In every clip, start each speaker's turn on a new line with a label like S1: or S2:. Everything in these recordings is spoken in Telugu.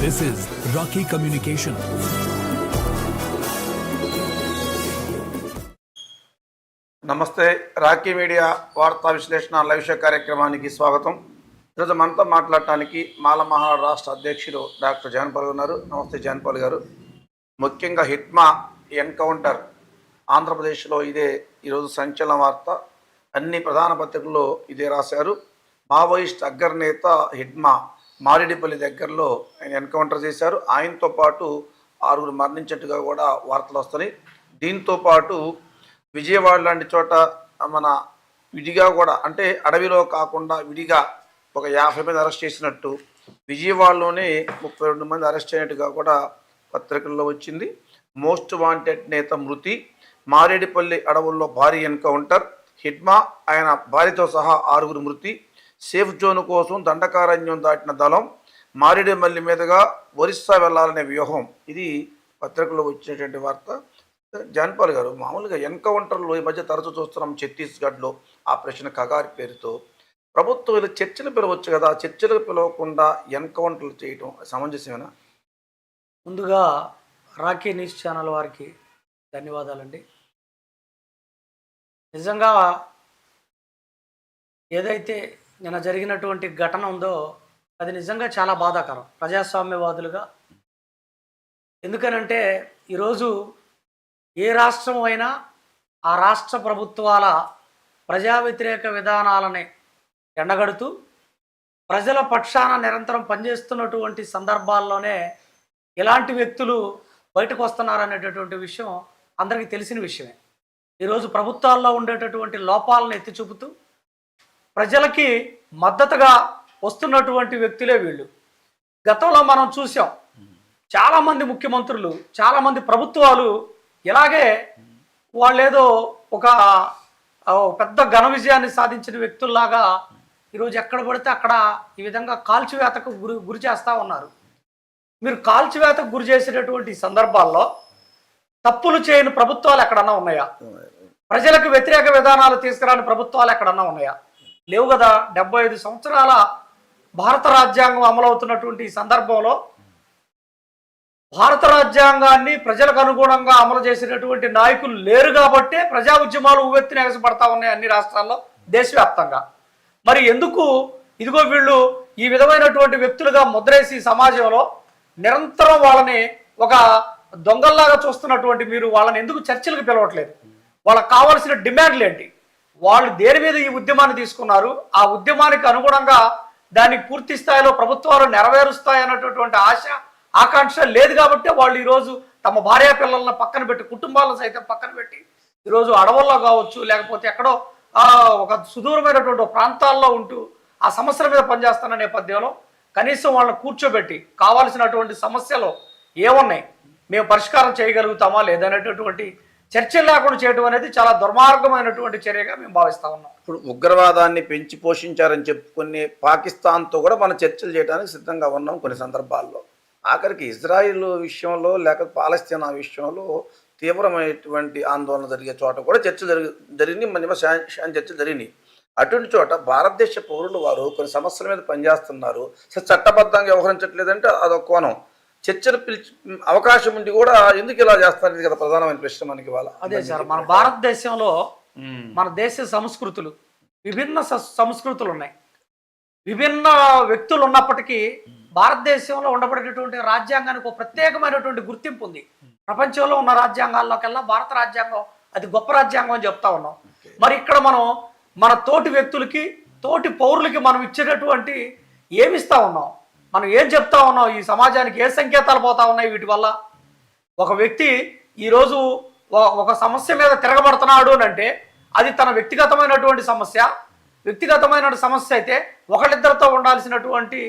S1: దిస్ ఇస్ రాకీ కమ్యూనికేషన్
S2: నమస్తే రాకీ మీడియా వార్తా విశ్లేషణ లైవ్ షో కార్యక్రమానికి స్వాగతం. ఈరోజు మనతో మాట్లాడటానికి మాల మహా రాష్ట్ర అధ్యక్షులు డాక్టర్ జాన్పాల్ ఉన్నారు. నమస్తే జాన్పాల్ గారు. ముఖ్యంగా హిట్మా ఎన్కౌంటర్. ఆంధ్రప్రదేశ్లో ఇదే ఈరోజు సంచలన వార్త. అన్ని ప్రధాన పత్రికల్లో ఇదే రాశారు. మావోయిస్ట్ అగ్రనేత హిట్మా మారేడుపల్లి దగ్గరలో ఆయన ఎన్కౌంటర్ చేశారు. ఆయనతో పాటు ఆరుగురు మరణించినట్టుగా కూడా వార్తలు వస్తున్నాయి. దీంతో పాటు విజయవాడ లాంటి చోట మన విడిగా కూడా అంటే అడవిలో కాకుండా విడిగా ఒక యాభై మంది అరెస్ట్ చేసినట్టు విజయవాడలోనే ముప్పై రెండు మంది అరెస్ట్ అయినట్టుగా కూడా పత్రికల్లో వచ్చింది. మోస్ట్ వాంటెడ్ నేత మృతి మారేడుపల్లి అడవుల్లో భారీ ఎన్కౌంటర్ హిడ్మా ఆయన భార్యతో సహా ఆరుగురు మృతి సేఫ్ జోన్ కోసం దండకారణ్యం దాటిన దళం మారేడుమల్లి మీదుగా ఒరిస్సా వెళ్ళాలనే వ్యూహం. ఇది పత్రికలో వచ్చినటువంటి వార్త. జాన్పాల్ గారు మామూలుగా ఎన్కౌంటర్లు ఈ మధ్య తరచూ చూస్తున్నాం ఛత్తీస్గఢ్లో. ఆపరేషన్ కగారి పేరుతో. ప్రభుత్వం ఇలా చర్చలు పిలవచ్చు కదా చర్చలు పిలవకుండా ఎన్కౌంటర్లు చేయటం సమంజసమేనా?
S3: ముందుగా రాకీ న్యూస్ ఛానల్ వారికి ధన్యవాదాలండి. నిజంగా ఏదైతే నిన్న జరిగినటువంటి ఘటన ఉందో అది నిజంగా చాలా బాధాకరం ప్రజాస్వామ్యవాదులుగా. ఎందుకనంటే ఈరోజు ఏ రాష్ట్రం అయినా ఆ రాష్ట్ర ప్రభుత్వాల ప్రజా వ్యతిరేక విధానాలని ఎండగడుతూ ప్రజల పక్షాన నిరంతరం పనిచేస్తున్నటువంటి సందర్భాల్లోనే ఇలాంటి వ్యక్తులు బయటకు వస్తున్నారనేటటువంటి విషయం అందరికీ తెలిసిన విషయమే. ఈరోజు ప్రభుత్వాల్లో ఉండేటటువంటి లోపాలను ఎత్తి చూపుతూ ప్రజలకి మద్దతుగా వస్తున్నటువంటి వ్యక్తులే వీళ్ళు. గతంలో మనం చూసాం చాలామంది ముఖ్యమంత్రులు చాలామంది ప్రభుత్వాలు ఇలాగే వాళ్ళేదో ఒక పెద్ద ఘన విజయాన్ని సాధించిన వ్యక్తుల్లాగా ఈరోజు ఎక్కడ పడితే అక్కడ ఈ విధంగా కాల్చివేతకు గురి గురి చేస్తూ ఉన్నారు. మీరు కాల్చివేతకు గురి చేసేటటువంటి సందర్భాల్లో తప్పులు చేయని ప్రభుత్వాలు ఎక్కడన్నా ఉన్నాయా. ప్రజలకు వ్యతిరేక విధానాలు తీసుకురాని ప్రభుత్వాలు ఎక్కడన్నా ఉన్నాయా? లేవు కదా. డెబ్బై ఐదు సంవత్సరాల భారత రాజ్యాంగం అమలవుతున్నటువంటి సందర్భంలో భారత రాజ్యాంగాన్ని ప్రజలకు అనుగుణంగా అమలు చేసినటువంటి నాయకులు లేరు కాబట్టే ప్రజా ఉద్యమాలు ఉవ్వెత్తిన ఎగసపడతా ఉన్నాయి అన్ని రాష్ట్రాల్లో దేశవ్యాప్తంగా. మరి ఎందుకు ఇదిగో వీళ్ళు ఈ విధమైనటువంటి వ్యక్తులుగా ముద్రేసి సమాజంలో నిరంతరం వాళ్ళని ఒక దొంగల్లాగా చూస్తున్నటువంటి మీరు వాళ్ళని ఎందుకు చర్చలకు పిలవట్లేదు? వాళ్ళకి కావాల్సిన డిమాండ్లు ఏంటి? వాళ్ళు దేని మీద ఈ ఉద్యమాన్ని తీసుకున్నారు? ఆ ఉద్యమానికి అనుగుణంగా దాన్ని పూర్తి స్థాయిలో ప్రభుత్వాలు నెరవేరుస్తాయన్నటువంటి ఆశ ఆకాంక్ష లేదు కాబట్టి వాళ్ళు ఈరోజు తమ భార్య పిల్లలను పక్కన పెట్టి కుటుంబాలను సైతం పక్కన పెట్టి ఈరోజు అడవుల్లో కావచ్చు లేకపోతే ఎక్కడో ఒక సుదూరమైనటువంటి ప్రాంతాల్లో ఉంటూ ఆ సమస్యల మీద పనిచేస్తున్న నేపథ్యంలో కనీసం వాళ్ళని కూర్చోబెట్టి కావాల్సినటువంటి సమస్యలు ఏమున్నాయి? మేము పరిష్కారం చేయగలుగుతామా? లేదనేటటువంటి చర్చలు లేకుండా చేయడం అనేది చాలా దుర్మార్గమైనటువంటి చర్యగా మేము భావిస్తా ఉన్నాం.
S2: ఇప్పుడు ఉగ్రవాదాన్ని పెంచి పోషించారని చెప్పుకునే పాకిస్తాన్తో కూడా మనం చర్చలు చేయడానికి సిద్ధంగా ఉన్నాం కొన్ని సందర్భాల్లో. ఆఖరికి ఇజ్రాయిల్ విషయంలో లేక పాలస్తీనా విషయంలో తీవ్రమైనటువంటి ఆందోళన జరిగే చోట కూడా చర్చ జరిగి జరిగింది మన చర్చలు జరిగినాయి. అటువంటి చోట భారతదేశ పౌరులు వారు కొన్ని సమస్యల మీద పనిచేస్తున్నారు. చట్టబద్ధంగా వ్యవహరించట్లేదంటే అదొక కోణం. చర్చలు పిలిచి అవకాశం ఉండి కూడా ఎందుకు ఇలా చేస్తారు ఇది కదా ప్రధానమైన ప్రశ్న మనకి ఇవాళ.
S3: అదే సార్ మన భారతదేశంలో మన దేశ సంస్కృతులు విభిన్న స- సంస్కృతులు ఉన్నాయి. విభిన్న వ్యక్తులు ఉన్నప్పటికీ భారతదేశంలో ఉండబడేటటువంటి రాజ్యాంగానికి ఒక ప్రత్యేకమైనటువంటి గుర్తింపు ఉంది. ప్రపంచంలో ఉన్న రాజ్యాంగాల్లోకెల్లా భారత రాజ్యాంగం అది గొప్ప రాజ్యాంగం అని చెప్తా ఉన్నాం. మరి ఇక్కడ మనం మన తోటి వ్యక్తులకి తోటి పౌరులకి మనం ఇచ్చేటటువంటి ఏమిస్తా ఉన్నాం? మనం ఏం చెప్తా ఉన్నాం? ఈ సమాజానికి ఏ సంకేతాలు పోతా ఉన్నాయి వీటి వల్ల? ఒక వ్యక్తి ఈరోజు ఒక సమస్య మీద తిరగబడుతున్నాడు అని అంటే అది తన వ్యక్తిగతమైనటువంటి సమస్య. వ్యక్తిగతమైన సమస్య అయితే ఒకళ్ళిద్దరితో ఉండాల్సినటువంటి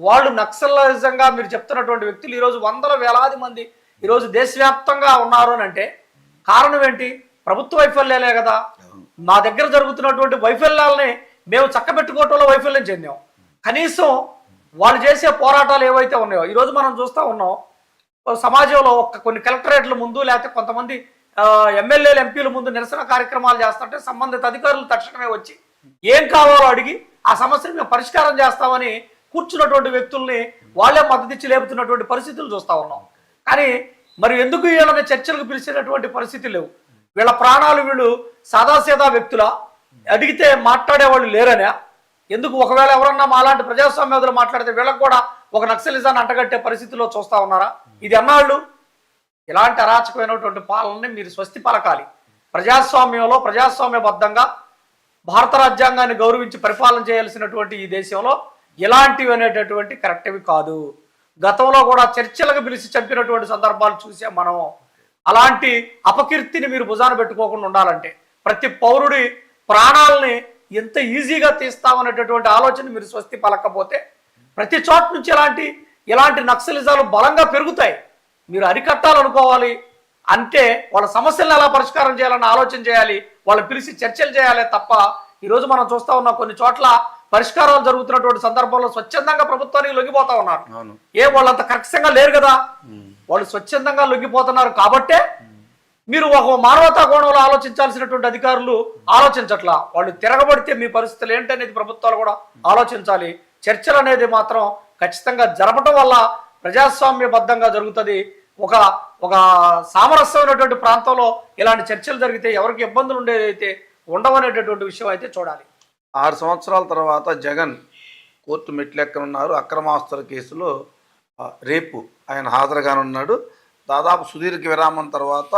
S3: వాళ్ళు నక్సలిజంగా మీరు చెప్తున్నటువంటి వ్యక్తులు ఈరోజు వందల వేలాది మంది ఈరోజు దేశవ్యాప్తంగా ఉన్నారు అని అంటే కారణం ఏంటి? ప్రభుత్వ వైఫల్యాలే కదా. మా దగ్గర జరుగుతున్నటువంటి వైఫల్యాలని మేము చక్కబెట్టుకోవటంలో వైఫల్యం చెందాం. కనీసం వాళ్ళు చేసే పోరాటాలు ఏవైతే ఉన్నాయో ఈరోజు మనం చూస్తూ ఉన్నాం సమాజంలో ఒక కొన్ని కలెక్టరేట్ల ముందు లేకపోతే కొంతమంది ఎమ్మెల్యేలు ఎంపీల ముందు నిరసన కార్యక్రమాలు చేస్తుంటే సంబంధిత అధికారులు తక్షణమే వచ్చి ఏం కావాలో అడిగి ఆ సమస్యను మేము పరిష్కారం చేస్తామని కూర్చున్నటువంటి వ్యక్తుల్ని వాళ్ళే మద్దతు ఇచ్చి లేపుతున్నటువంటి పరిస్థితులు చూస్తూ ఉన్నాం. కానీ మరి ఎందుకు వీళ్ళని చర్చలకు పిలిచేటటువంటి పరిస్థితి లేవు? వీళ్ళ ప్రాణాలు వీళ్ళు సాదాసీదా వ్యక్తుల? అడిగితే మాట్లాడేవాళ్ళు లేరనే? ఎందుకు ఒకవేళ ఎవరన్నా మాలాంటి ప్రజాస్వామ్యవాదులు మాట్లాడితే వీళ్ళకి కూడా ఒక నక్సలిజాన్ని అంటగట్టే పరిస్థితిలో చూస్తా ఉన్నారా? ఇది అన్నాళ్ళు. ఇలాంటి అరాచకమైనటువంటి పాలనని మీరు స్వస్తి పలకాలి. ప్రజాస్వామ్యంలో ప్రజాస్వామ్యబద్ధంగా భారత రాజ్యాంగాన్ని గౌరవించి పరిపాలన చేయాల్సినటువంటి ఈ దేశంలో ఇలాంటివి అనేటటువంటి కరెక్ట్వి కాదు. గతంలో కూడా చర్చలకు పిలిచి చంపినటువంటి సందర్భాలు చూసాం మనం. అలాంటి అపకీర్తిని మీరు భుజాన పెట్టుకోకుండా ఉండాలంటే ప్రతి పౌరుడి ప్రాణాలని ఎంత ఈజీగా తీస్తామనేటటువంటి ఆలోచన మీరు స్వస్తి పలకపోతే ప్రతి చోట నుంచి ఇలాంటి ఇలాంటి నక్సలిజాలు బలంగా పెరుగుతాయి. మీరు అరికట్టాలనుకోవాలి అంటే వాళ్ళ సమస్యలను ఎలా పరిష్కారం చేయాలని ఆలోచన చేయాలి వాళ్ళు పిలిచి చర్చలు చేయాలి తప్ప ఈరోజు మనం చూస్తా ఉన్నాం కొన్ని చోట్ల పరిష్కారాలు జరుగుతున్నటువంటి సందర్భంలో స్వచ్ఛందంగా ప్రభుత్వానికి లొంగిపోతా ఉన్నారు. ఏ వాళ్ళంత కక్షంగా లేరు కదా. వాళ్ళు స్వచ్ఛందంగా లొంగిపోతున్నారు కాబట్టే మీరు ఒక మానవతా కోణంలో ఆలోచించాల్సినటువంటి అధికారులు ఆలోచించట్లా. వాళ్ళు తిరగబడితే మీ పరిస్థితులు ఏంటనేది ప్రభుత్వాలు కూడా ఆలోచించాలి. చర్చలు అనేది మాత్రం ఖచ్చితంగా జరపటం వల్ల ప్రజాస్వామ్యబద్ధంగా జరుగుతుంది. ఒక ఒక సామరస్యమైనటువంటి ప్రాంతంలో ఇలాంటి చర్చలు జరిగితే ఎవరికి ఇబ్బందులు ఉండేదైతే ఉండవనేటటువంటి విషయం అయితే చూడాలి.
S2: ఆరు సంవత్సరాల తర్వాత జగన్ కోర్టు మెట్లెక్కనున్నారు. అక్రమాస్తుల కేసులో రేపు ఆయన హాజరుగానున్నాడు. దాదాపు సుదీర్ఘ విరామం తర్వాత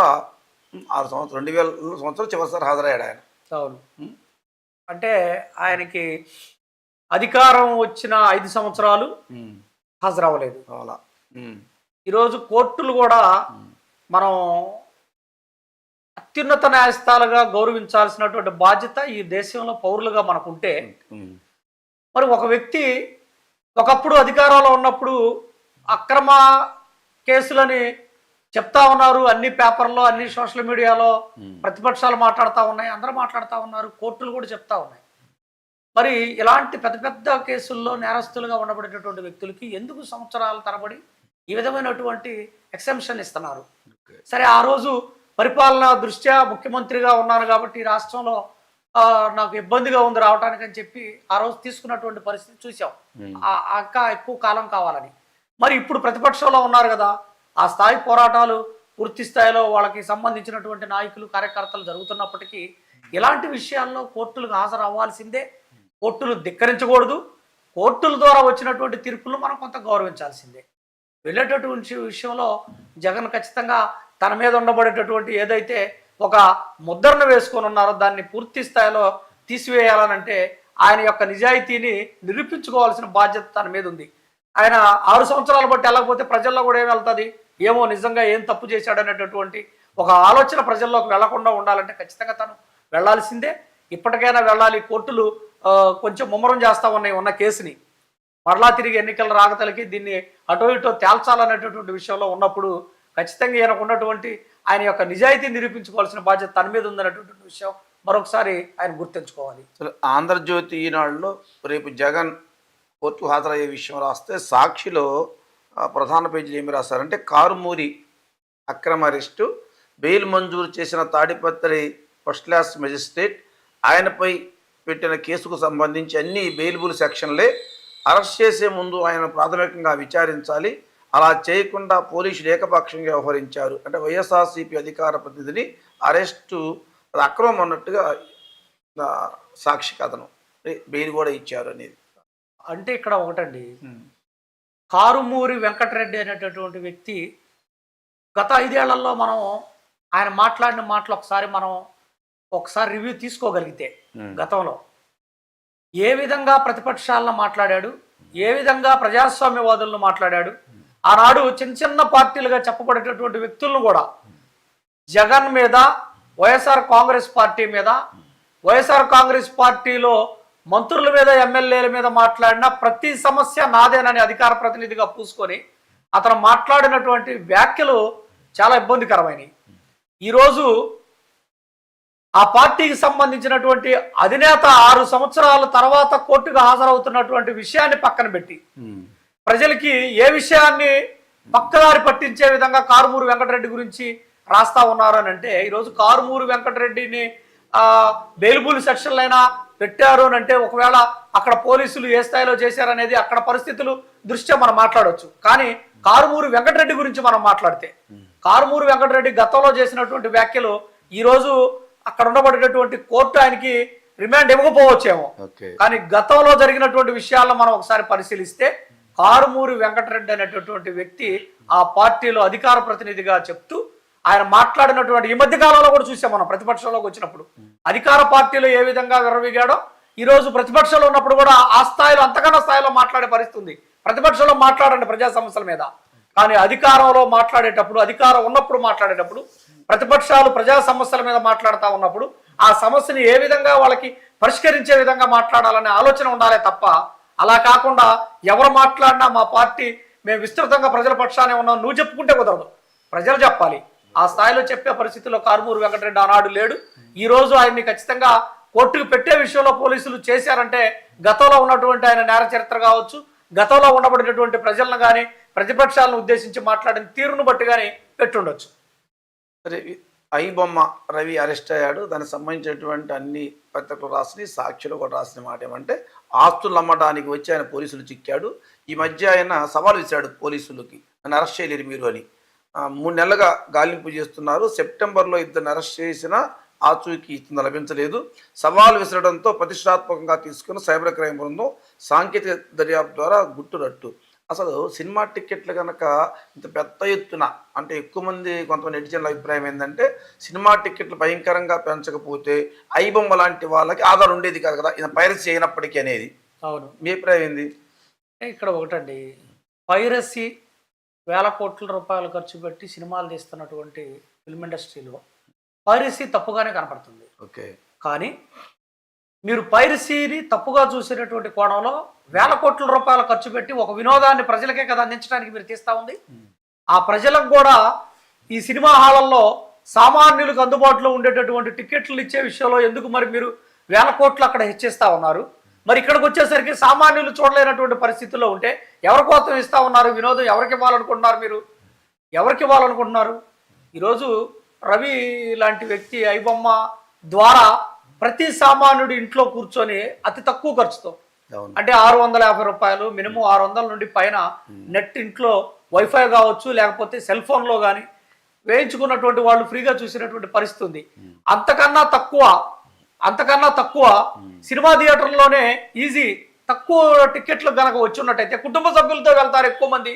S2: ఆరు సంవత్సరం రెండు వేల సంవత్సరం చివరిసారి హాజరయ్యాడు ఆయన.
S3: అవును. అంటే ఆయనకి అధికారం వచ్చిన ఐదు సంవత్సరాలు హాజరవ్వలేదు.
S2: అలా.
S3: ఈరోజు కోర్టులు కూడా మనం అత్యున్నత న్యాయస్థానాలుగా గౌరవించాల్సినటువంటి బాధ్యత ఈ దేశంలో పౌరులుగా మనకుంటే మరి ఒక వ్యక్తి ఒకప్పుడు అధికారంలో ఉన్నప్పుడు అక్రమ కేసులని చెప్తా ఉన్నారు అన్ని పేపర్లో అన్ని సోషల్ మీడియాలో. ప్రతిపక్షాలు మాట్లాడుతూ ఉన్నాయి అందరూ మాట్లాడుతూ ఉన్నారు కోర్టులు కూడా చెప్తా ఉన్నాయి. మరి ఇలాంటి పెద్ద పెద్ద కేసుల్లో నేరస్తులుగా ఉండబడేటటువంటి వ్యక్తులకి ఎందుకు సంవత్సరాల తరబడి ఈ విధమైనటువంటి ఎక్సెంప్షన్ ఇస్తున్నారు? సరే ఆ రోజు పరిపాలన దృష్ట్యా ముఖ్యమంత్రిగా ఉన్నాను కాబట్టి రాష్ట్రంలో నాకు ఇబ్బందిగా ఉంది రావడానికి అని చెప్పి ఆ రోజు తీసుకున్నటువంటి పరిస్థితి చూసాం ఇంకా ఎక్కువ కాలం కావాలని. మరి ఇప్పుడు ప్రతిపక్షంలో ఉన్నారు కదా ఆ స్థాయి పోరాటాలు పూర్తి స్థాయిలో వాళ్ళకి సంబంధించినటువంటి నాయకులు కార్యకర్తలు జరుగుతున్నప్పటికీ ఇలాంటి విషయాల్లో కోర్టులకు హాజరు అవ్వాల్సిందే కోర్టులు ధిక్కరించకూడదు. కోర్టుల ద్వారా వచ్చినటువంటి తీర్పులు మనం కొంత గౌరవించాల్సిందే. వెళ్ళేటటువంటి విషయంలో జగన్ ఖచ్చితంగా తన మీద ఉండబడేటటువంటి ఏదైతే ఒక ముద్రను వేసుకొని ఉన్నారో దాన్ని పూర్తి స్థాయిలో తీసివేయాలనంటే ఆయన యొక్క నిజాయితీని నిరూపించుకోవాల్సిన బాధ్యత తన మీద ఉంది. ఆయన ఆరు సంవత్సరాలు బట్టి వెళ్ళకపోతే ప్రజల్లో కూడా ఏమి వెళ్తుంది? ఏమో నిజంగా ఏం తప్పు చేశాడనేటటువంటి ఒక ఆలోచన ప్రజల్లోకి వెళ్ళకుండా ఉండాలంటే ఖచ్చితంగా తను వెళ్ళాల్సిందే ఇప్పటికైనా వెళ్ళాలి కోర్టులు కొంచెం ముమ్మరం చేస్తా ఉన్నాయి ఉన్న కేసుని. మరలా తిరిగి ఎన్నికల రాగతలకి దీన్ని అటో ఇటో తేల్చాలనేటటువంటి విషయంలో ఉన్నప్పుడు ఖచ్చితంగా ఈయనకు ఉన్నటువంటి ఆయన యొక్క నిజాయితీ నిరూపించుకోవాల్సిన బాధ్యత తన మీద ఉందనేటువంటి విషయం మరొకసారి ఆయన గుర్తుంచుకోవాలి.
S2: ఆంధ్రజ్యోతి ఈనాడులో రేపు జగన్ కోర్టుకు హాజరయ్యే విషయం రాస్తే సాక్షిలో ప్రధాన పేజీలు ఏమి రాశారంటే కారుమూరి అక్రమ అరెస్టు బెయిల్ మంజూరు చేసిన తాడిపత్రి ఫస్ట్ క్లాస్ మెజిస్ట్రేట్ ఆయనపై పెట్టిన కేసుకు సంబంధించి అన్ని బెయిలబుల్ సెక్షన్లే అరెస్ట్ చేసే ముందు ఆయన ప్రాథమికంగా విచారించాలి. అలా చేయకుండా పోలీసులు ఏకపక్షంగా వ్యవహరించారు. అంటే వైఎస్ఆర్సీపీ అధికార ప్రతినిధిని అరెస్టు అది అక్రమం అన్నట్టుగా సాక్షి కథనం. బెయిల్ కూడా ఇచ్చారు అనేది.
S3: అంటే ఇక్కడ ఒకటండి. కారుమూరి వెంకటరెడ్డి అనేటటువంటి వ్యక్తి గత ఐదేళ్ళలో మనం ఆయన మాట్లాడిన మాటలు ఒకసారి మనం ఒకసారి రివ్యూ తీసుకోగలిగితే గతంలో. ఏ విధంగా ప్రతిపక్షాలను మాట్లాడాడు ఏ విధంగా ప్రజాస్వామ్యవాదులను మాట్లాడాడు ఆనాడు చిన్న చిన్న పార్టీలుగా చెప్పబడేటటువంటి వ్యక్తులను కూడా జగన్ మీద వైఎస్ఆర్ కాంగ్రెస్ పార్టీ మీద వైఎస్ఆర్ కాంగ్రెస్ పార్టీలో మంత్రుల మీద ఎమ్మెల్యేల మీద మాట్లాడిన ప్రతి సమస్య నాదేనని అధికార ప్రతినిధిగా పూసుకొని అతను మాట్లాడినటువంటి వ్యాఖ్యలు చాలా ఇబ్బందికరమైనవి ఈరోజు ఆ పార్టీకి సంబంధించినటువంటి అధినేత ఆరు సంవత్సరాల తర్వాత కోర్టుకు హాజరవుతున్నటువంటి విషయాన్ని పక్కన పెట్టి ప్రజలకి ఏ విషయాన్ని పక్కదారి పట్టించే విధంగా కారుమూరు వెంకటరెడ్డి గురించి రాస్తా ఉన్నారు అని అంటే ఈరోజు కారుమూరు వెంకటరెడ్డిని బెయిల్బుల్ సెక్షన్లైనా పెట్టారు అని అంటే ఒకవేళ అక్కడ పోలీసులు ఏ స్థాయిలో చేశారనేది అక్కడ పరిస్థితులు దృష్ట్యా మనం మాట్లాడవచ్చు కానీ కారుమూరు వెంకటరెడ్డి గురించి మనం మాట్లాడితే కారుమూరు వెంకటరెడ్డి గతంలో చేసినటువంటి వ్యాఖ్యలు ఈ రోజు అక్కడ ఉండబడినటువంటి కోర్టు ఆయనకి రిమాండ్ ఇవ్వకపోవచ్చేమో. కానీ గతంలో జరిగినటువంటి విషయాలను మనం ఒకసారి పరిశీలిస్తే కారుమూరి వెంకటరెడ్డి అనేటటువంటి వ్యక్తి ఆ పార్టీలో అధికార ప్రతినిధిగా చెప్తూ ఆయన మాట్లాడినటువంటి ఈ మధ్య కాలంలో కూడా చూసాం మనం ప్రతిపక్షంలోకి వచ్చినప్పుడు. అధికార పార్టీలో ఏ విధంగా విర్రవిగాడో ఈ రోజు ప్రతిపక్షంలో ఉన్నప్పుడు కూడా ఆ స్థాయిలో అంతకన్నా స్థాయిలో మాట్లాడే పరిస్థితుంది ప్రతిపక్షంలో మాట్లాడండి ప్రజా సమస్యల మీద. కానీ అధికారంలో మాట్లాడేటప్పుడు అధికారం ఉన్నప్పుడు మాట్లాడేటప్పుడు ప్రతిపక్షాలు ప్రజా సమస్యల మీద మాట్లాడుతూ ఉన్నప్పుడు ఆ సమస్యని ఏ విధంగా వాళ్ళకి పరిష్కరించే విధంగా మాట్లాడాలనే ఆలోచన ఉండాలే తప్ప అలా కాకుండా ఎవరు మాట్లాడినా మా పార్టీ మేము విస్తృతంగా ప్రజల పక్షానే ఉన్నాం నువ్వు చెప్పుకుంటే కుదరదు. ప్రజలు చెప్పాలి. ఆ స్థాయిలో చెప్పే పరిస్థితిలో కారుమూరు వెంకటరెడ్డి ఆనాడు లేడు. ఈ రోజు ఆయన్ని ఖచ్చితంగా కోర్టుకు పెట్టే విషయంలో పోలీసులు చేశారంటే గతంలో ఉన్నటువంటి ఆయన నేర చరిత్ర కావచ్చు గతంలో ఉండబడినటువంటి ప్రజలను కానీ ప్రతిపక్షాలను ఉద్దేశించి మాట్లాడిన తీరును బట్టి కానీ పెట్టుండొచ్చు.
S2: సరే ఈ ఐ బొమ్మ రవి అరెస్ట్ అయ్యాడు. దానికి సంబంధించినటువంటి అన్ని పత్రికలు రాసిన సాక్షులు కూడా రాసిన మాట ఏమంటే ఆస్తులు అమ్మడానికి వచ్చి ఆయన పోలీసులు చిక్కాడు. ఈ మధ్య ఆయన సవాల్ విసిరాడు పోలీసులకి. నన్ను అరెస్ట్ చేయలేరు మీరు అని. మూడు నెలలుగా గాలింపు చేస్తున్నారు. సెప్టెంబర్లో ఇద్దరిని అరెస్ట్ చేసినా ఆచూకీ ఇతను లభించలేదు. సవాల్ విసరడంతో ప్రతిష్టాత్మకంగా తీసుకున్న సైబర్ క్రైమ్ బృందం సాంకేతిక దర్యాప్తు ద్వారా గుట్టురట్టు అసలు సినిమా టికెట్లు కనుక ఇంత పెద్ద ఎత్తున అంటే ఎక్కువ మంది కొంతమంది నెటిజన్ల అభిప్రాయం ఏంటంటే సినిమా టికెట్లు భయంకరంగా పెంచకపోతే ఐబొమ్మ లాంటి వాళ్ళకి ఆధారం ఉండేది కాదు కదా. ఇది పైరసీ అయినప్పటికీ అనేది.
S3: అవును.
S2: మీ అభిప్రాయం ఏంది?
S3: ఇక్కడ ఒకటండి. పైరసీ వేల కోట్ల రూపాయలు ఖర్చు పెట్టి సినిమాలు తీస్తున్నటువంటి ఫిల్మ్ ఇండస్ట్రీలో పైరసీ తప్పుగానే కనపడుతుంది.
S2: ఓకే.
S3: కానీ మీరు పైరసీని తప్పుగా చూసేటటువంటి కోణంలో వేల కోట్ల రూపాయలు ఖర్చు పెట్టి ఒక వినోదాన్ని ప్రజలకే కదా అందించడానికి మీరు తీస్తా ఉంది? ఆ ప్రజలకు కూడా ఈ సినిమా హాళ్ళల్లో సామాన్యులకు అందుబాటులో ఉండేటటువంటి టికెట్లు ఇచ్చే విషయంలో ఎందుకు మరి మీరు వేల కోట్లు అక్కడ హెచ్చిస్తా ఉన్నారు? మరి ఇక్కడికి వచ్చేసరికి సామాన్యులు చూడలేనటువంటి పరిస్థితుల్లో ఉంటే ఎవరి కోసం ఇస్తా ఉన్నారు? వినోదం ఎవరికి ఇవ్వాలనుకుంటున్నారు మీరు? ఎవరికి ఇవ్వాలనుకుంటున్నారు? ఈరోజు రవి లాంటి వ్యక్తి ఐబొమ్మ ద్వారా ప్రతి సామాన్యుడి ఇంట్లో కూర్చొని అతి తక్కువ ఖర్చుతో అంటే ఆరు వందల యాభై రూపాయలు మినిమం ఆరు వందల నుండి పైన నెట్ ఇంట్లో వైఫై కావచ్చు లేకపోతే సెల్ ఫోన్లో కానీ వేయించుకున్నటువంటి వాళ్ళు ఫ్రీగా చూసినటువంటి పరిస్థితి ఉంది. అంతకన్నా తక్కువ అంతకన్నా తక్కువ సినిమా థియేటర్లోనే ఈజీ తక్కువ టికెట్లు గనక వచ్చి ఉన్నట్టయితే కుటుంబ సభ్యులతో వెళ్తారు ఎక్కువ మంది.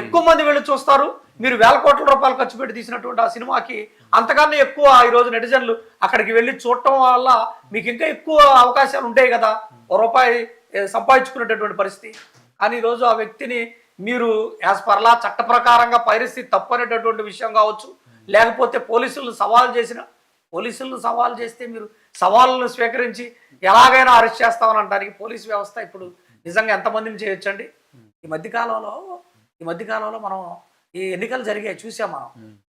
S3: ఎక్కువ మంది వెళ్ళి చూస్తారు. మీరు వేల కోట్ల రూపాయలు ఖర్చు పెట్టి తీసినటువంటి ఆ సినిమాకి అంతకన్నా ఎక్కువ ఈ రోజు నెటిజన్లు అక్కడికి వెళ్ళి చూడటం వల్ల మీకు ఇంకా ఎక్కువ అవకాశాలు ఉంటాయి కదా. ఓ రూపాయి సంపాదించుకునేటటువంటి పరిస్థితి. కానీ ఈరోజు ఆ వ్యక్తిని మీరు యాజ్ పర్లా చట్ట ప్రకారంగా పైరసీ తప్పు అనేటటువంటి విషయం కావచ్చు. లేకపోతే పోలీసులను సవాల్ చేసిన పోలీసులను సవాల్ చేస్తే మీరు సవాళ్ళను స్వీకరించి ఎలాగైనా అరెస్ట్ చేస్తామని అనడానికి పోలీస్ వ్యవస్థ ఇప్పుడు నిజంగా ఎంతమందిని చేయొచ్చండి? ఈ మధ్యకాలంలో ఈ మధ్యకాలంలో మనం ఈ ఎన్నికలు జరిగాయి చూసాం మనం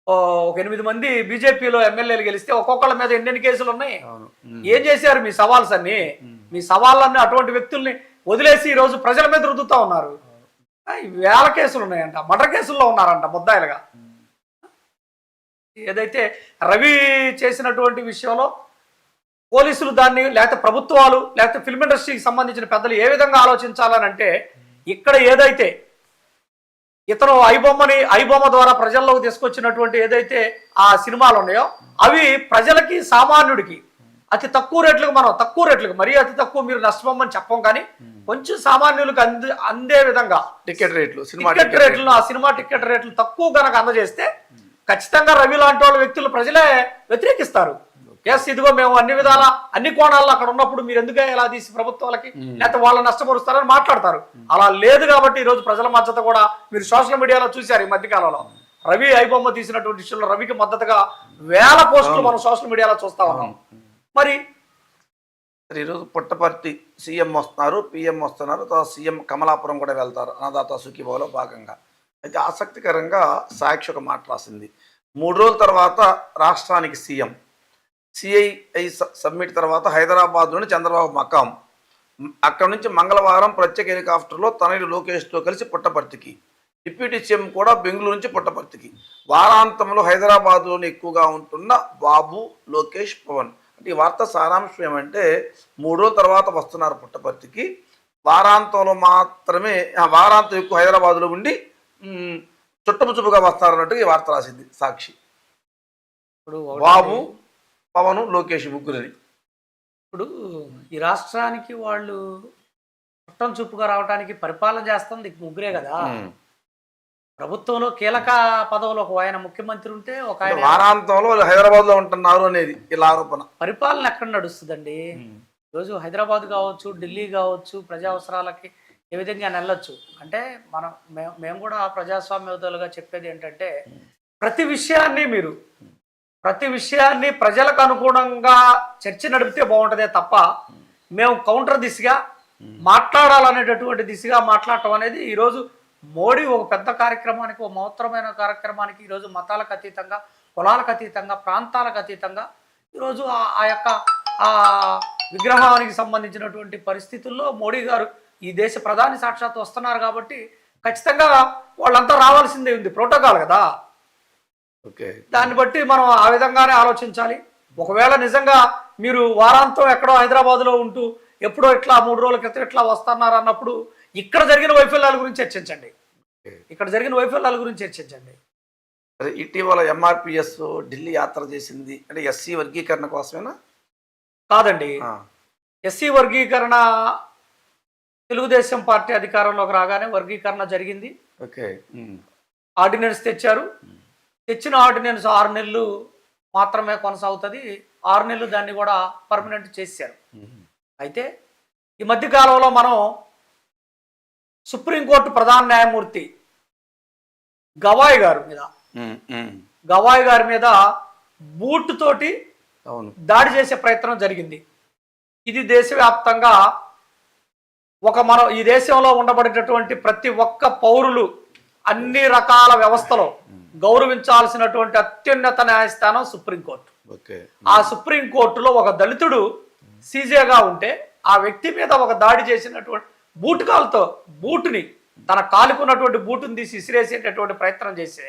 S3: ఓ, ఒక ఎనిమిది మంది బీజేపీలో ఎమ్మెల్యేలు గెలిస్తే ఒక్కొక్కళ్ళ మీద ఎన్నెన్ని కేసులు ఉన్నాయి. ఏం చేశారు మీ సవాల్స్ అన్ని? మీ సవాళ్ళన్ని అటువంటి వ్యక్తుల్ని వదిలేసి ఈ రోజు ప్రజల మీద రుద్దుతా ఉన్నారు. వేల కేసులు ఉన్నాయంట మర్డర్ కేసుల్లో ఉన్నారంట ముద్దాయిలుగా. ఏదైతే రవి చేసినటువంటి విషయంలో పోలీసులు దాన్ని లేకపోతే ప్రభుత్వాలు లేకపోతే ఫిల్మ్ ఇండస్ట్రీకి సంబంధించిన పెద్దలు ఏ విధంగా ఆలోచించాలని అంటే ఇక్కడ ఏదైతే ఇతను ఐబొమ్మని ఐబొమ్మ ద్వారా ప్రజల్లోకి తీసుకొచ్చినటువంటి ఏదైతే ఆ సినిమాలు ఉన్నాయో అవి ప్రజలకి సామాన్యుడికి అతి తక్కువ రేట్లకు మనం తక్కువ రేట్లకు మరీ అతి తక్కువ మీరు నష్టపోమని చెప్పం కానీ కొంచెం సామాన్యులకు అంది అందే విధంగా
S2: టికెట్ రేట్లు సినిమా
S3: టికెట్ రేట్లు. ఆ సినిమా టికెట్ రేట్లు తక్కువ గనక అందజేస్తే ఖచ్చితంగా రవి లాంటి వాళ్ళ వ్యక్తులు ప్రజలే వ్యతిరేకిస్తారు. ఎస్ ఇదిగో మేము అన్ని విధాల అన్ని కోణాల్లో అక్కడ ఉన్నప్పుడు మీరు ఎందుకే ఇలా తీసి ప్రభుత్వాలకి లేకపోతే వాళ్ళని నష్టపరుస్తారని మాట్లాడతారు. అలా లేదు కాబట్టి ఈ రోజు ప్రజల మద్దతు కూడా మీరు సోషల్ మీడియాలో చూశారు ఈ మధ్యకాలంలో. రవి ఐబొమ్మ తీసినటువంటి విషయంలో రవికి మద్దతుగా వేల పోస్టులు మనం సోషల్ మీడియాలో చూస్తా ఉన్నాం. మరి
S2: ఈరోజు పుట్టపర్తి సీఎం వస్తున్నారు పిఎం వస్తున్నారు తర్వాత సీఎం కమలాపురం కూడా వెళ్తారు అన్నదాత సుఖీభావలో భాగంగా. అయితే ఆసక్తికరంగా సాక్షి ఒక మాట రాసింది. మూడు రోజుల తర్వాత రాష్ట్రానికి సీఎం. సిఐఐ సబ్మిట్ తర్వాత హైదరాబాద్లోని చంద్రబాబు మకాం. అక్కడ నుంచి మంగళవారం ప్రత్యేక హెలికాప్టర్లో తనయుడు లోకేష్తో కలిసి పుట్టపర్తికి. డిప్యూటీ సీఎం కూడా బెంగళూరు నుంచి పుట్టపర్తికి. వారాంతంలో హైదరాబాద్లోని ఎక్కువగా ఉంటున్న బాబు లోకేష్ పవన్. అంటే ఈ వార్త సారాంశం ఏమంటే మూడు రోజుల తర్వాత వస్తున్నారు పుట్టపర్తికి. వారాంతంలో మాత్రమే ఆ, వారాంతం ఎక్కువ హైదరాబాద్లో ఉండి మ్, చుట్టపుచుపుగా వస్తారన్నట్టుగా ఈ వార్త రాసింది సాక్షి.
S3: ఇప్పుడు
S2: బాబు పవన్ లోకేష్ ముగ్గురని.
S3: ఇప్పుడు ఈ రాష్ట్రానికి వాళ్ళు చుట్టం చూపుగా రావడానికి పరిపాలన చేస్తుంది ముగ్గురే కదా. ప్రభుత్వంలో కీలక పదవులు ఒక ఆయన ముఖ్యమంత్రి ఉంటే ఒక ఆయన
S2: వారాంతంలో వాళ్ళు హైదరాబాద్లో ఉంటున్నారు అనేది ఇలా ఆరోపణ.
S3: పరిపాలన ఎక్కడ నడుస్తుందండి? ఈరోజు హైదరాబాద్ కావచ్చు ఢిల్లీ కావచ్చు ప్రజా అవసరాలకి ఏ విధంగా వెళ్ళొచ్చు అంటే మనం మేము మేము కూడా ప్రజాస్వామ్యవతలుగా చెప్పేది ఏంటంటే ప్రతి విషయాన్ని మీరు ప్రతి విషయాన్ని ప్రజలకు అనుగుణంగా చర్చ నడిపితే బాగుంటుందే తప్ప మేము కౌంటర్ దిశగా మాట్లాడాలనేటటువంటి దిశగా మాట్లాడటం అనేది ఈరోజు మోడీ ఒక పెద్ద కార్యక్రమానికి ఒక మహత్తరమైన కార్యక్రమానికి ఈరోజు మతాలకు అతీతంగా కులాలకు అతీతంగా ప్రాంతాలకు అతీతంగా ఈరోజు ఆ- ఆ యొక్క ఆ విగ్రహానికి సంబంధించినటువంటి పరిస్థితుల్లో మోడీ గారు ఈ దేశ ప్రధాని సాక్షాత్ వస్తున్నారు కాబట్టి ఖచ్చితంగా వాళ్ళంతా రావాల్సిందే ఉంది. ప్రోటోకాల్ కదా.
S2: ఓకే.
S3: దాన్ని బట్టి మనం ఆ విధంగానే ఆలోచించాలి. ఒకవేళ నిజంగా మీరు వారాంతం ఎక్కడో హైదరాబాద్లో ఉంటూ ఎప్పుడో ఇట్లా మూడు రోజుల క్రితం ఇట్లా వస్తున్నారు అన్నప్పుడు ఇక్కడ జరిగిన వైఫల్యాల గురించి చర్చించండి. ఇక్కడ జరిగిన వైఫల్యాల గురించి చర్చించండి.
S2: సరే ఇటీవల ఎంఆర్పిఎస్ ఢిల్లీ యాత్ర చేసింది. అంటే ఎస్సీ వర్గీకరణ కోసమేనా?
S3: కాదండి. ఎస్సీ వర్గీకరణ తెలుగుదేశం పార్టీ అధికారంలోకి రాగానే వర్గీకరణ జరిగింది.
S2: ఓకే.
S3: ఆర్డినెన్స్ తెచ్చారు. తెచ్చిన ఆర్డినెన్స్ ఆరు నెలలు మాత్రమే కొనసాగుతుంది. ఆరు నెలలు దాన్ని కూడా పర్మనెంట్ చేశారు అయితే ఈ మధ్య కాలంలో మనం సుప్రీంకోర్టు ప్రధాన న్యాయమూర్తి గవాయ్ గారి మీద గవాయ్ గారి మీద బూట్ తోటి దాడి చేసే ప్రయత్నం జరిగింది. ఇది దేశవ్యాప్తంగా ఒక మనం ఈ దేశంలో ఉండబడేటటువంటి ప్రతి ఒక్క పౌరులు అన్ని రకాల వ్యవస్థలో గౌరవించాల్సినటువంటి అత్యున్నత న్యాయస్థానం సుప్రీంకోర్టు.
S2: ఓకే.
S3: ఆ సుప్రీంకోర్టులో ఒక దళితుడు సీజేగా ఉంటే ఆ వ్యక్తి మీద ఒక దాడి చేసినటువంటి బూట్ కాలుతో బూటుని తన కాలుకున్నటువంటి బూటుని తీసి ఇసిరేసేటటువంటి ప్రయత్నం చేసే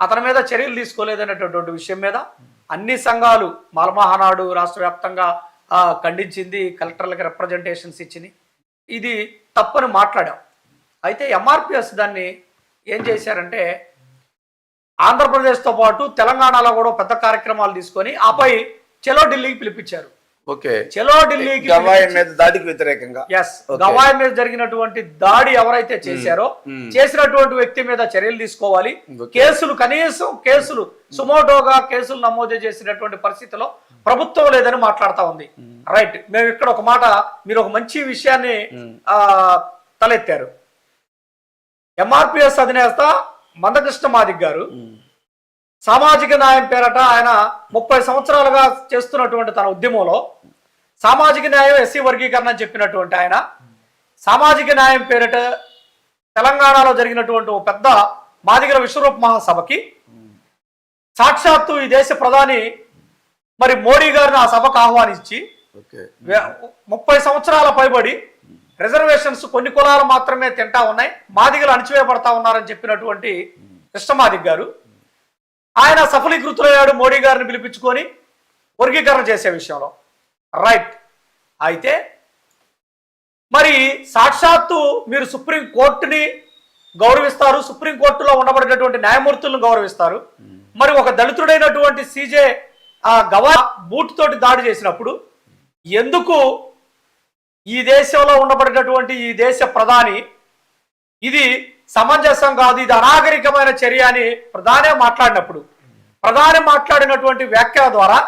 S3: అతని మీద చర్యలు తీసుకోలేదనేటటువంటి విషయం మీద అన్ని సంఘాలు మాలమహానాడు రాష్ట్ర వ్యాప్తంగా ఖండించింది కలెక్టర్లకు రిప్రజెంటేషన్స్ ఇచ్చింది ఇది తప్పని మాట్లాడాం. అయితే ఎంఆర్పిఎస్ దాన్ని ఏం చేశారంటే ఆంధ్రప్రదేశ్తో పాటు తెలంగాణలో కూడా పెద్ద కార్యక్రమాలు తీసుకొని ఆపై చెలో ఢిల్లీకి పిలిపించారు.
S2: ఓకే.
S3: చలో ఢిల్లీకి
S2: గవాయి మీద దాడికి వ్యతిరేకంగా.
S3: ఎస్. గవాయి మీద జరిగినటువంటి దాడి ఎవరైతే చేశారో
S2: Hmm.
S3: చేసినటువంటి వ్యక్తి మీద చర్యలు తీసుకోవాలి. కేసులు కనీసం కేసులు సుమోటోగా కేసులు నమోదు చేసినటువంటి పరిస్థితిలో ప్రభుత్వం లేదని మాట్లాడుతా ఉంది. రైట్ మేము ఇక్కడ ఒక మాట మీరు ఒక మంచి విషయాన్ని ఆ, తలెత్తారు. ఎంఆర్పిఎస్ అధినేత మందకృష్ణ మాదిక్ గారు సామాజిక న్యాయం పేరట ఆయన ముప్పై సంవత్సరాలుగా చేస్తున్నటువంటి తన ఉద్యమంలో సామాజిక న్యాయం ఎస్సీ వర్గీకరణ అని చెప్పినటువంటి ఆయన. సామాజిక న్యాయం పేరిట తెలంగాణలో జరిగినటువంటి ఒక పెద్ద మాదిగల విశ్వరూప మహాసభకి సాక్షాత్తు ఈ దేశ ప్రధాని మరి మోడీ గారిని ఆ సభకు ఆహ్వానించి ముప్పై సంవత్సరాల పైబడి రిజర్వేషన్స్ కొన్ని కులాలు మాత్రమే తింటా ఉన్నాయి మాదిగలు అణచివేయబడతా ఉన్నారని చెప్పినటువంటి కృష్ణమాదిక్ గారు. ఆయన సఫలీకృతులయ్యాడు మోడీ గారిని పిలిపించుకొని వర్గీకరణ చేసే విషయంలో. రైట్ అయితే మరి సాక్షాత్తు మీరు సుప్రీం కోర్టుని గౌరవిస్తారు సుప్రీంకోర్టులో ఉండబడేటటువంటి న్యాయమూర్తులను గౌరవిస్తారు. మరి ఒక దళితుడైనటువంటి సీజే ఆ గవా బూట్ తోటి దాడి చేసినప్పుడు ఎందుకు ఈ దేశంలో ఉండబడేటటువంటి ఈ దేశ ప్రధాని ఇది సమంజసం కాదు. ఇది అనాగరికమైన చర్య అని ప్రధానే మాట్లాడినప్పుడు. ప్రధాని మాట్లాడినటువంటి వ్యాఖ్యల ద్వారా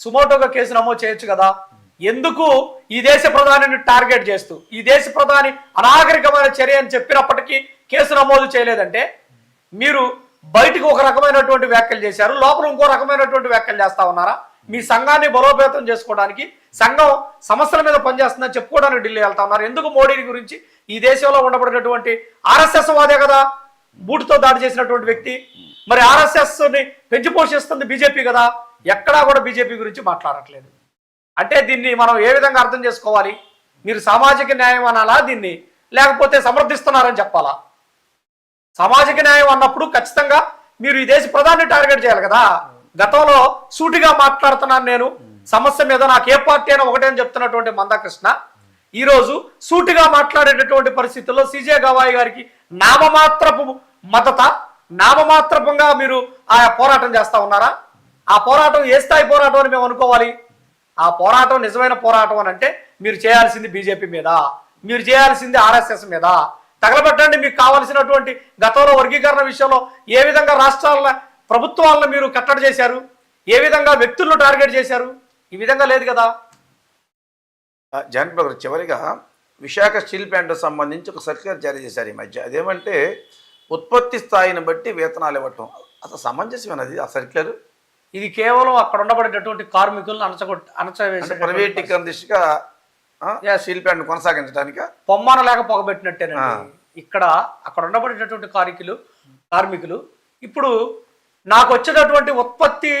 S3: సుమోటోగా కేసు నమోదు చేయొచ్చు కదా. ఎందుకు ఈ దేశ ప్రధానిని టార్గెట్ చేస్తూ ఈ దేశ ప్రధాని అనాగరికమైన చర్య అని చెప్పినప్పటికీ కేసు నమోదు చేయలేదంటే మీరు బయటికి ఒక రకమైనటువంటి వ్యాఖ్యలు చేశారు లోపల ఇంకో రకమైనటువంటి వ్యాఖ్యలు చేస్తా ఉన్నారా? మీ సంఘాన్ని బలోపేతం చేసుకోవడానికి సంఘం సమస్యల మీద పనిచేస్తుందని చెప్పుకోవడానికి ఢిల్లీ వెళ్తా ఉన్నారు. ఎందుకు మోడీ గురించి? ఈ దేశంలో ఉండబడినటువంటి ఆర్ఎస్ఎస్ వాదే కదా బూటుతో దాడి చేసినటువంటి వ్యక్తి. మరి ఆర్ఎస్ఎస్ని పెంచి పోషిస్తుంది బీజేపీ కదా ఎక్కడా కూడా బీజేపీ గురించి మాట్లాడట్లేదు. అంటే దీన్ని మనం ఏ విధంగా అర్థం చేసుకోవాలి? మీరు సామాజిక న్యాయం అనాలా దీన్ని? లేకపోతే సమర్థిస్తున్నారని చెప్పాలా? సామాజిక న్యాయం అన్నప్పుడు ఖచ్చితంగా మీరు ఈ దేశ ప్రధాని టార్గెట్ చేయాలి కదా. గతంలో సూటిగా మాట్లాడుతున్నాను నేను. సమస్య మీద నాకు ఏ పార్టీ అయినా ఒకటే అని చెప్తున్నటువంటి మందాకృష్ణ. ఈ రోజు సూటిగా మాట్లాడేటటువంటి పరిస్థితుల్లో సిజే గవాయి గారికి నామమాత్రపు మద్దత నామమాత్రపుగా మీరు ఆయా పోరాటం చేస్తా ఉన్నారా? ఆ పోరాటం ఏ స్థాయి పోరాటం అని మేము అనుకోవాలి? ఆ పోరాటం నిజమైన పోరాటం అని అంటే మీరు చేయాల్సింది బీజేపీ మీద మీరు చేయాల్సింది ఆర్ఎస్ఎస్ మీద. తగలబెట్టండి మీకు కావలసినటువంటి గతంలో వర్గీకరణ విషయంలో ఏ విధంగా రాష్ట్రాల ప్రభుత్వాలను మీరు కట్టడి చేశారు? ఏ విధంగా వ్యక్తులను టార్గెట్ చేశారు? ఈ విధంగా లేదు కదా.
S2: గారు చివరిగా విశాఖ స్టీల్ ప్లాంట్ సంబంధించి ఒక సర్క్యులర్ జారీ చేశారు ఈ మధ్య. అదేమంటే ఉత్పత్తి స్థాయిని బట్టి వేతనాలు ఇవ్వటం. అసలు సమంజసమైనది ఆ సర్క్యులర్?
S3: ఇది కేవలం అక్కడ ఉండబడేటటువంటి కార్మికులను అణచగొట్
S2: అంటే
S3: అణచవేసే
S2: ప్రైవేటీకరణ దిశగా స్టీల్ ప్లాంట్ కొనసాగించడానికి
S3: పొమ్మన లేక పొగబెట్టినట్టేనండి. ఇక్కడ అక్కడ ఉండబడేటటువంటి కార్మికులు కార్మికులు ఇప్పుడు నాకు వచ్చేటటువంటి ఉత్పత్తి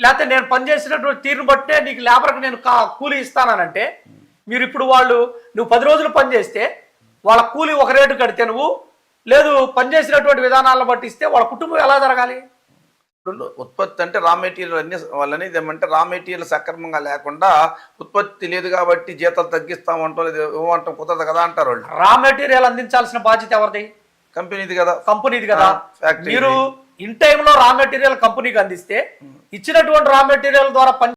S3: లేకపోతే నేను పనిచేసినటువంటి తీరును బట్టే నీకు లేబర్కి నేను కా కూలీ ఇస్తానంటే మీరు ఇప్పుడు వాళ్ళు నువ్వు పది రోజులు పనిచేస్తే వాళ్ళ కూలీ ఒక రేటు కడితే నువ్వు లేదు పనిచేసినటువంటి విధానాలను బట్టి ఇస్తే వాళ్ళ కుటుంబం ఎలా జరగాలి?
S2: ఉత్పత్తి అంటే రా మెటీరియల్ అన్ని వాళ్ళని ఏమంటే రా మెటీరియల్ సక్రమంగా లేకుండా ఉత్పత్తి లేదు కాబట్టి జీతాలు తగ్గిస్తామంటాం లేదు ఇవ్వమంటాం కుదరదు కదా అంటారు వాళ్ళు.
S3: రా మెటీరియల్ అందించాల్సిన బాధ్యత ఎవరిది?
S2: కంపెనీది కదా.
S3: కంపెనీది కదా. మీరు ఇన్ టైంలో రా మెటీరియల్ కంపెనీకి అందిస్తే ఇచ్చినటువంటి రా మెటీరియల్ ద్వారా పని